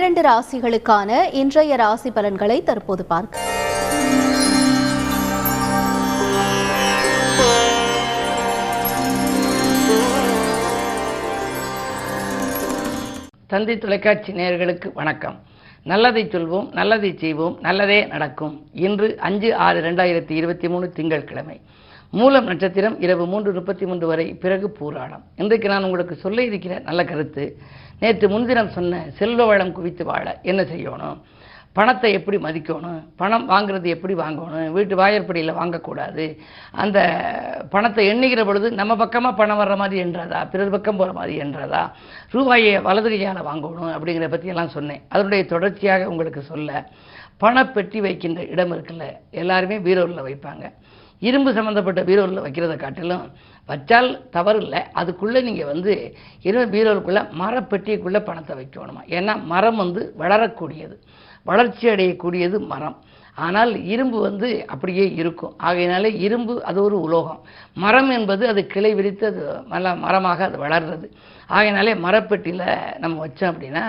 இரண்டு ராசிகளுக்கான இன்றைய ராசி பலன்களை தற்போது பார்க்க. தந்தி தொலைக்காட்சி நேயர்களுக்கு வணக்கம். நல்லதை சொல்வோம் நல்லதை செய்வோம் நல்லதே நடக்கும். இன்று அஞ்சு ஆறு ரெண்டாயிரத்தி இருபத்தி மூணு திங்கட்கிழமை. மூலம் நட்சத்திரம் இரவு மூன்று முப்பத்தி மூன்று வரை பிறகு பூராடம். இன்றைக்கு நான் உங்களுக்கு சொல்ல இருக்கிற நல்ல கருத்து நேற்று முன்தினம் சொன்ன செல்வ வளம் குவித்து வாழ என்ன செய்யணும்? பணத்தை எப்படி மதிக்கணும்? பணம் வாங்குறது எப்படி வாங்கணும்? வீட்டு வாயற்படியில் வாங்கக்கூடாது. அந்த பணத்தை எண்ணுகிற பொழுது நம்ம பக்கமாக பணம் வர்ற மாதிரி என்றதா? பிறர் பக்கம் போகிற மாதிரி என்றதா? ரூபாயை வலது கையால் வாங்கணும் அப்படிங்கிற பற்றியெல்லாம் சொன்னேன். அதனுடைய தொடர்ச்சியாக உங்களுக்கு சொல்ல பணப்பெட்டி வைக்கின்ற இடம் இருக்குல்ல எல்லாருமே பீரோவில் வைப்பாங்க. இரும்பு சம்மந்தப்பட்ட பீரோவில் வைக்கிறத காட்டிலும் வச்சால் தவறு இல்லை அதுக்குள்ளே நீங்கள் வந்து இரும்பு பீரோவுக்குள்ளே மரப்பெட்டிக்குள்ளே பணத்தை வைக்கணுமா? ஏன்னா மரம் வந்து வளரக்கூடியது. வளர்ச்சி அடையக்கூடியது மரம். ஆனால் இரும்பு வந்து அப்படியே இருக்கும். ஆகையினால இரும்பு அது ஒரு உலோகம். மரம் என்பது அது கிளை விரித்து அது நல்ல மரமாக அது வளர்றது. ஆகையினாலே மரப்பெட்டியில் நம்ம வச்சோம் அப்படின்னா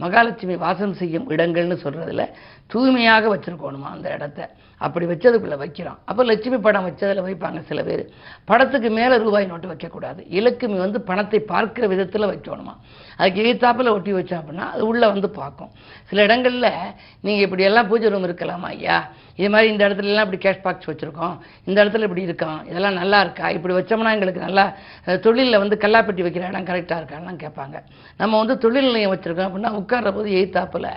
மகாலட்சுமி வாசம் செய்யும் இடங்கள்னு சொல்கிறதுல தூய்மையாக வச்சுருக்கணுமா அந்த இடத்த? அப்படி வச்சதுக்குள்ளே வைக்கிறோம். அப்போ லட்சுமி படம் வச்சதில் வைப்பாங்க சில பேர். படத்துக்கு மேலே ரூபாய் நோட்டு வைக்கக்கூடாது. இலக்குமி வந்து பணத்தை பார்க்குற விதத்தில் வைக்கணுமா? அதுக்கு எழுத்தாப்பில் ஒட்டி வச்சோம் அப்படின்னா அது உள்ளே வந்து பார்க்கும். சில இடங்களில் நீங்கள் இப்படி எல்லாம் பூஜை ரூம் இருக்கலாமா ஐயா? இது மாதிரி இந்த இடத்துலலாம் இப்படி கேஷ் பாக்ஸ் வச்சுருக்கோம். இந்த இடத்துல இப்படி இருக்கோம். இதெல்லாம் நல்லா இருக்கா? இப்படி வச்சோம்னா எங்களுக்கு நல்லா தொழிலில் வந்து கல்லாப்பெட்டி வைக்கிற இடம் கரெக்டாக இருக்கான்லாம் கேட்பாங்க. நம்ம வந்து தொழில் நிலையம் வச்சுருக்கோம் அப்படின்னா உட்கார்ற போது எய்த்தாப்பில்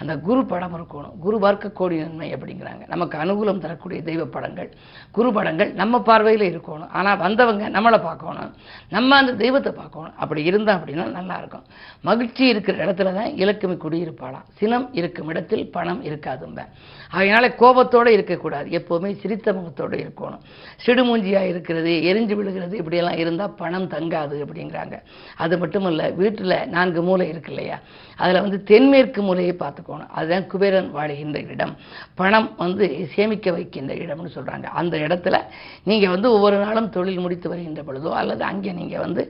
அந்த குரு படம் இருக்கணும். குரு பார்க்க கோடி நன்மை அப்படிங்கிறாங்க. நமக்கு அனுகூலம் தரக்கூடிய தெய்வ படங்கள் குரு படங்கள் நம்ம பார்வையில் இருக்கணும். ஆனால் வந்தவங்க நம்மளை பார்க்கணும். நம்ம அந்த தெய்வத்தை பார்க்கணும். அப்படி இருந்தால் அப்படின்னா நல்லா இருக்கும். மகிழ்ச்சி இருக்கிற இடத்துல தான் இலக்குமி குடியிருப்பாளாம். சினம் இருக்கும் இடத்தில் பணம் இருக்காதும்ப. அதனால் கோபத்தோடு இருக்கக்கூடாது. எப்போவுமே சிரித்த முகத்தோடு இருக்கணும். சிடுமூஞ்சியாக இருக்கிறது எரிஞ்சு விழுகிறது இப்படியெல்லாம் இருந்தால் பணம் தங்காது அப்படிங்கிறாங்க. அது மட்டும் இல்லை வீட்டில் நான்கு மூலை இருக்கு இல்லையா? அதில் வந்து தென்மேற்கு மூலையை பார்த்துக்கணும். அதுதான் குபேரன் வாழுகின்ற இடம். பணம் வந்து சேமிக்க வைக்கின்ற இடம்னு சொல்கிறாங்க அந்த இடத்துல நீங்கள் வந்து ஒவ்வொரு நாளும் தொழில் முடித்து வருகின்ற பொழுதோ அல்லது அங்கே நீங்கள் வந்து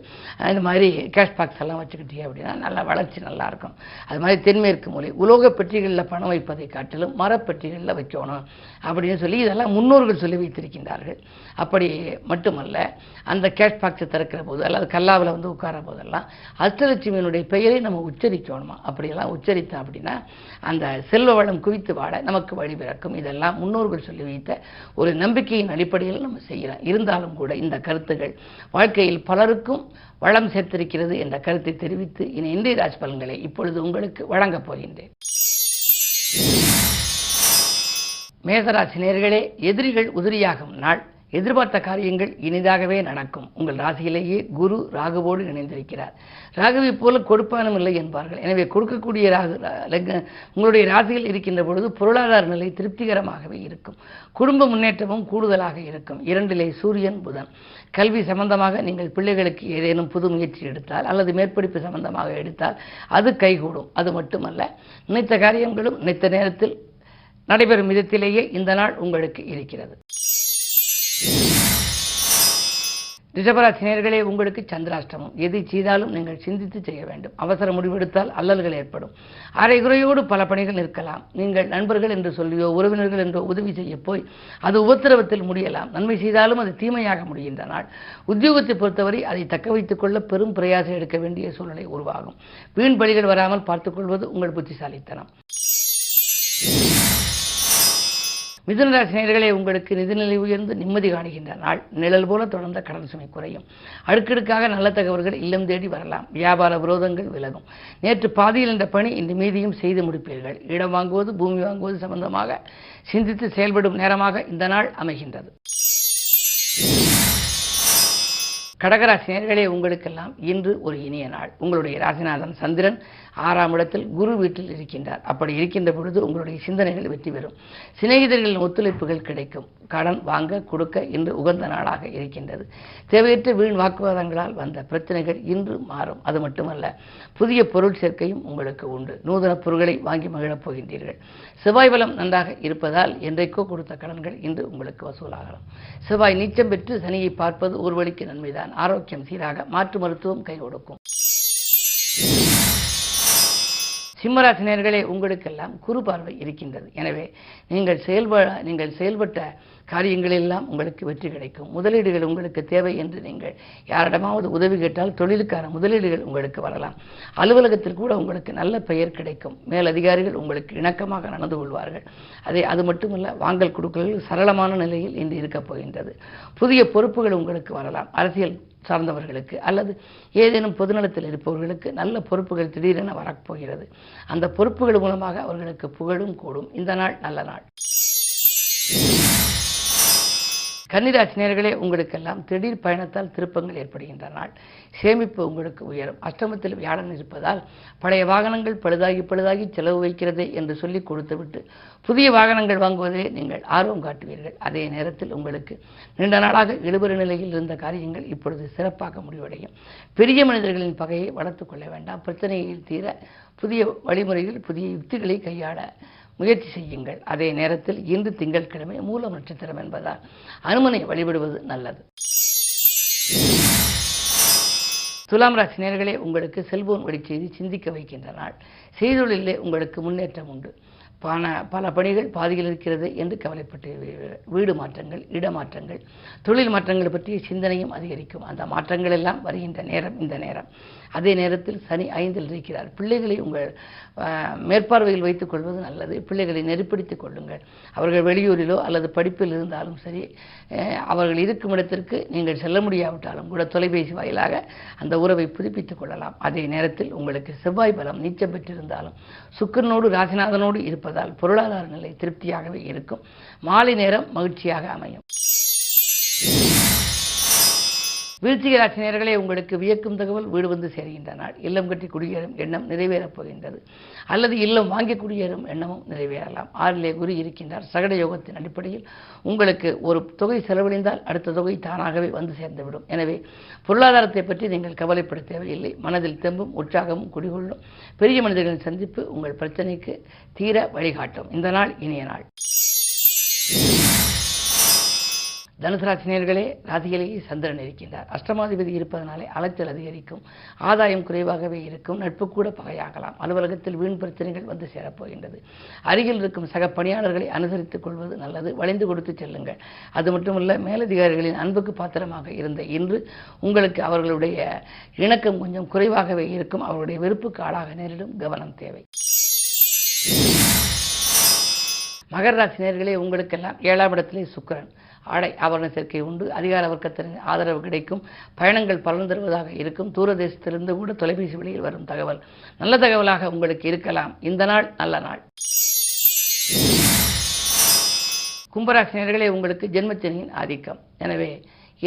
இந்த மாதிரி கேஷ் பாக்ஸ் எல்லாம் வச்சுக்கிட்டீங்க அப்படின்னா நல்லா வளர்ச்சி நல்லாயிருக்கும் அது மாதிரி தென்மேற்கு மொழி உலோக பெட்டிகளில் பணம் வைப்பதை காட்டிலும் மரப்பெட்டிகளில் வைக்கணும் அப்படின்னு சொல்லி இதெல்லாம் முன்னோர்கள் சொல்லி வைத்திருக்கின்றார்கள். அப்படி மட்டுமல்ல அந்த கேஷ் பாக்ஸை திறக்கிற போது அல்லது கல்லாவில் வந்து உட்கார போதெல்லாம் அஷ்டலட்சுமியினுடைய பெயரை நம்ம உச்சரிக்கணுமா? அப்படியெல்லாம் உச்சரித்தோம் அப்படின்னா அந்த செல்வ வளம் குவித்து வாட நமக்கு வழிபிறக்கும் இதெல்லாம் முன்னோர்கள் சொல்லி வைத்த ஒரு நம்பிக்கையின் அடிப்படையில் நம்ம செய்கிறோம் இருந்தாலும் கூட இந்த கருத்துகள் வாழ்க்கையில் பலருக்கும் வளம் சேர்த்திருக்கிறது என்ற கருத்தை தெரிவித்து இனி இந்திய ராஜ் பலன்களை இப்பொழுது உங்களுக்கு வழங்கப் போகின்றேன். மேசராசி நேர்களே எதிரிகள் உதிரியாகும் நாள். எதிர்பார்த்த காரியங்கள் இனிதாகவே நடக்கும். உங்கள் ராசியிலேயே குரு ராகுவோடு இணைந்திருக்கிறார். ராகுவை போல கொடுப்பானும் இல்லை என்பார்கள். எனவே கொடுக்கக்கூடிய ராகு உங்களுடைய ராசியில் இருக்கின்ற பொழுது பொருளாதார நிலை திருப்திகரமாகவே இருக்கும். குடும்ப முன்னேற்றமும் கூடுதலாக இருக்கும். இரண்டிலே சூரியன் புதன். கல்வி சம்பந்தமாக நீங்கள் பிள்ளைகளுக்கு ஏதேனும் புது முயற்சி எடுத்தால் அல்லது மேற்படிப்பு சம்பந்தமாக எடுத்தால் அது கைகூடும். அது மட்டுமல்ல நினைத்த காரியங்களும் நினைத்த நேரத்தில் நடைபெறும் விதத்திலேயே இந்த நாள் உங்களுக்கு இருக்கிறது. ரிஷபராசினியர்களே உங்களுக்கு சந்திராஷ்டமம். எதை செய்தாலும் நீங்கள் சிந்தித்து செய்ய வேண்டும். அவசர முடிவெடுத்தால் அல்லல்கள் ஏற்படும். அரைகுறையோடு பல பணிகள் இருக்கலாம். நீங்கள் நண்பர்கள் என்று சொல்லியோ உறவினர்கள் என்றோ உதவி செய்ய போய் அது உபத்திரவத்தில் முடியலாம். நன்மை செய்தாலும் அது தீமையாக முடிகின்ற நாள். உத்தியோகத்தை பொறுத்தவரை அதை தக்க வைத்துக் கொள்ள பெரும் பிரயாசம் எடுக்க வேண்டிய சூழ்நிலை உருவாகும். வீண் பலிகள் வராமல் பார்த்துக்கொள்வது உங்கள் புத்திசாலித்தனம். மிதுனராசினியர்களே உங்களுக்கு நிதிநிலை உயர்ந்து நிம்மதி காணுகின்ற நாள். நிழல் போல தொடர்ந்த கடன் சுமை குறையும். அடுக்கடுக்காக நல்ல தகவல்கள் இல்லம் தேடி வரலாம். வியாபார விரோதங்கள் விலகும். நேற்று பாதியில் என்ற பணி இன்று மீதியும் செய்து முடிப்பீர்கள். இடம் வாங்குவது பூமி வாங்குவது சம்பந்தமாக சிந்தித்து செயல்படும் நேரமாக இந்த நாள் அமைகின்றது. கடகராசி நேர்களே உங்களுக்கெல்லாம் இன்று ஒரு இனிய நாள். உங்களுடைய ராசிநாதன் சந்திரன் ஆறாம் இடத்தில் குரு வீட்டில் இருக்கின்றார். அப்படி இருக்கின்ற பொழுது உங்களுடைய சிந்தனைகள் வெற்றி பெறும். சிநேகிதர்களின் ஒத்துழைப்புகள் கிடைக்கும். கடன் வாங்க கொடுக்க இன்று உகந்த நாளாக இருக்கின்றது. தேவையற்ற வீண் வாக்குவாதங்களால் வந்த பிரச்சனைகள் இன்று மாறும். அது மட்டுமல்ல புதிய பொருள் சேர்க்கையும் உங்களுக்கு உண்டு. நூதன பொருட்களை வாங்கி மகிழப் போகின்றீர்கள். செவ்வாய் பலம் நன்றாக இருப்பதால் என்றைக்கோ கொடுத்த கடன்கள் இன்று உங்களுக்கு வசூலாகலாம். செவ்வாய் நீச்சம் பெற்று சனியை பார்ப்பது ஒரு வழிக்கு நன்மைதான். ஆரோக்கியம் சீராக மாற்று மருத்துவம் கை கொடுக்கும். சிம்மராசினியர்களே உங்களுக்கெல்லாம் குறு பார்வை இருக்கின்றது. எனவே நீங்கள் செயல்ப நீங்கள் செயல்பட்ட காரியங்களெல்லாம் உங்களுக்கு வெற்றி கிடைக்கும். முதலீடுகள் உங்களுக்கு தேவை என்று நீங்கள் யாரிடமாவது உதவி கேட்டால் தொழிலுக்கான முதலீடுகள் உங்களுக்கு வரலாம். அலுவலகத்தில் கூட உங்களுக்கு நல்ல பெயர் கிடைக்கும். மேலதிகாரிகள் உங்களுக்கு இணக்கமாக நடந்து கொள்வார்கள். அதே அது மட்டுமல்ல வாங்கல் கொடுக்கல்கள் சரளமான நிலையில் இன்று இருக்கப் போகின்றது. புதிய பொறுப்புகள் உங்களுக்கு வரலாம். அரசியல் சார்ந்தவர்களுக்கு அல்லது ஏதேனும் பொதுநலத்தில் இருப்பவர்களுக்கு நல்ல பொறுப்புகள் திடீரென வரப்போகிறது. அந்த பொறுப்புகள் மூலமாக அவர்களுக்கு புகழும் கூடும். இந்த நாள் நல்ல நாள். கன்னிராசினியர்களே உங்களுக்கெல்லாம் திடீர் பயணத்தால் திருப்பங்கள் ஏற்படுகின்ற நாள் சேமிப்பு உங்களுக்கு உயரும். அஷ்டமத்தில் வியாழன் இருப்பதால் பழைய வாகனங்கள் பழுதாகி பழுதாகி செலவு வைக்கிறதே என்று சொல்லி கொடுத்துவிட்டு புதிய வாகனங்கள் வாங்குவதே நீங்கள் ஆர்வம் காட்டுவீர்கள். அதே நேரத்தில் உங்களுக்கு நீண்ட நாளாக இழுபறி நிலையில் இருந்த காரியங்கள் இப்பொழுது சிறப்பாக முடிவடையும். பெரிய மனிதர்களின் பகையை வளர்த்துக்கொள்ள வேண்டாம். பிரச்சனையில் தீர புதிய வழிமுறைகள் புதிய யுக்திகளை கையாள முயற்சி செய்யுங்கள். அதே நேரத்தில் இன்று திங்கட்கிழமை மூலம் நட்சத்திரம் என்பதால் அனுமனை வழிபடுவது நல்லது. துலாம் ராசி நேர்களே உங்களுக்கு செல்போன் வழி செய்தி சிந்திக்க வைக்கின்ற நாள். செய்தொழிலே உங்களுக்கு முன்னேற்றம் உண்டு. பண பல பணிகள் பாதியில் இருக்கிறது என்று கவலைப்பட்டு வீடு மாற்றங்கள் இடமாற்றங்கள் தொழில் மாற்றங்கள் பற்றிய சிந்தனையும் அதிகரிக்கும். அந்த மாற்றங்கள் எல்லாம் வருகின்ற நேரம் இந்த நேரம். அதே நேரத்தில் சனி ஐந்தில் இருக்கிறார். பிள்ளைகளை உங்கள் மேற்பார்வையில் வைத்துக் கொள்வது நல்லது. பிள்ளைகளை நெருப்பிடித்துக் கொள்ளுங்கள். அவர்கள் வெளியூரிலோ அல்லது படிப்பில் இருந்தாலும் சரி அவர்கள் இருக்கும் இடத்திற்கு நீங்கள் செல்ல முடியாவிட்டாலும் கூட தொலைபேசி வாயிலாக அந்த உறவை புதுப்பித்துக் கொள்ளலாம். அதே நேரத்தில் உங்களுக்கு செவ்வாய் பலம் நீச்சம் பெற்றிருந்தாலும் சுக்கிரனோடு ராசிநாதனோடு இருப்பதால் பொருளாதார நிலை திருப்தியாகவே இருக்கும். மாலை நேரம் மகிழ்ச்சியாக அமையும். விருச்சிக ராசினியர்களே உங்களுக்கு வியக்கும் தகவல் வீடு வந்து சேர்கின்ற நாள். இல்லம் கட்டி குடியேறும் எண்ணம் நிறைவேறப் போகின்றது. அல்லது இல்லம் வாங்கி குடியேறும் எண்ணமும் நிறைவேறலாம். ஆறிலே குரு இருக்கின்றார். சகட யோகத்தின் அடிப்படையில் உங்களுக்கு ஒரு தொகை செலவழிந்தால் அடுத்த தொகை தானாகவே வந்து சேர்ந்துவிடும். எனவே பொருளாதாரத்தை பற்றி நீங்கள் கவலைப்பட தேவையில்லை. மனதில் தெம்பும் உற்சாகமும் குடிகொள்ளும். பெரிய மனிதர்களின் சந்திப்பு உங்கள் பிரச்சனைக்கு தீர வழிகாட்டும். இந்த நாள் இனிய நாள். தனுசு ராசினியர்களே ராசியிலேயே சந்திரன் இருக்கின்றார். அஷ்டமாதிபதி இருப்பதனாலே அலைச்சல் அதிகரிக்கும். ஆதாயம் குறைவாகவே இருக்கும். நட்பு கூட பகையாகலாம். அலுவலகத்தில் வீண் பிரச்சனைகள் வந்து சேரப்போகின்றது. அருகில் இருக்கும் சக பணியாளர்களை அனுசரித்துக் கொள்வது நல்லது. வளைந்து கொடுத்து செல்லுங்கள். அது மட்டுமல்ல மேலதிகாரிகளின் அன்புக்கு பாத்திரமாக இருந்த இன்று உங்களுக்கு அவர்களுடைய இணக்கம் கொஞ்சம் குறைவாகவே இருக்கும். அவருடைய வெறுப்புக்கு ஆளாக நேரிடும். கவனம் தேவை. மகர ராசி நேர்களே உங்களுக்கெல்லாம் ஏழாம் இடத்திலே சுக்கிரன். ஆடை ஆபரண சேர்க்கை உண்டு அதிகார வர்க்கத்தின் ஆதரவு கிடைக்கும் பயணங்கள் பலன் தருவதாக இருக்கும் தூரதேசத்திலிருந்து கூட தொலைபேசி வழியில் வரும் தகவல். நல்ல தகவலாக உங்களுக்கு இருக்கலாம். இந்த நாள் நல்ல நாள். கும்பராசினியர்களே உங்களுக்கு ஜென்மச்சனியின் ஆதிக்கம். எனவே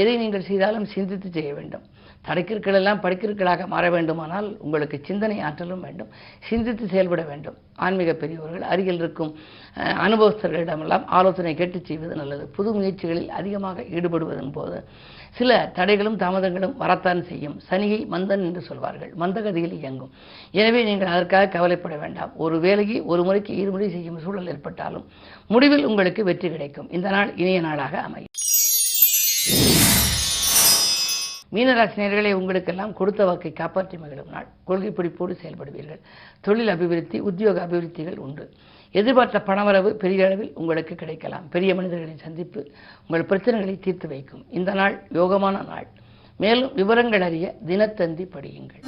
எதை நீங்கள் செய்தாலும் சிந்தித்து செய்ய வேண்டும். தடைக்கிற்கள் எல்லாம் படிக்கிற்களாக மாற வேண்டுமானால் உங்களுக்கு சிந்தனை ஆற்றலும் வேண்டும். சிந்தித்து செயல்பட வேண்டும். ஆன்மீக பெரியவர்கள் அருகில் இருக்கும் அனுபவஸ்தர்களிடமெல்லாம் ஆலோசனை கேட்டு செய்வது நல்லது. புது முயற்சிகளில் அதிகமாக ஈடுபடுவதன் போது சில தடைகளும் தாமதங்களும் வரத்தான் செய்யும். சனியை மந்தன் என்று சொல்வார்கள். மந்தகதியில் இயங்கும். எனவே நீங்கள் அதற்காக கவலைப்பட வேண்டாம். ஒரு வேலையை ஒரு முறைக்கு இருமுறை செய்யும் சூழல் ஏற்பட்டாலும் முடிவில் உங்களுக்கு வெற்றி கிடைக்கும். இந்த நாள் இனிய நாளாக அமையும். மீனராசினியர்களே உங்களுக்கெல்லாம் கொடுத்த வாக்கை காப்பாற்றி மகிழும் நாள். கொள்கை பிடிப்போடு செயல்படுவீர்கள். தொழில் அபிவிருத்தி உத்தியோக அபிவிருத்திகள் உண்டு. எதிர்பார்த்த பணவரவு பெரிய அளவில் உங்களுக்கு கிடைக்கலாம். பெரிய மனிதர்களின் சந்திப்பு உங்கள் பிரச்சனைகளை தீர்த்து வைக்கும். இந்த நாள் யோகமான நாள். மேலும் விவரங்கள் அறிய தினத்தந்தி படியுங்கள்.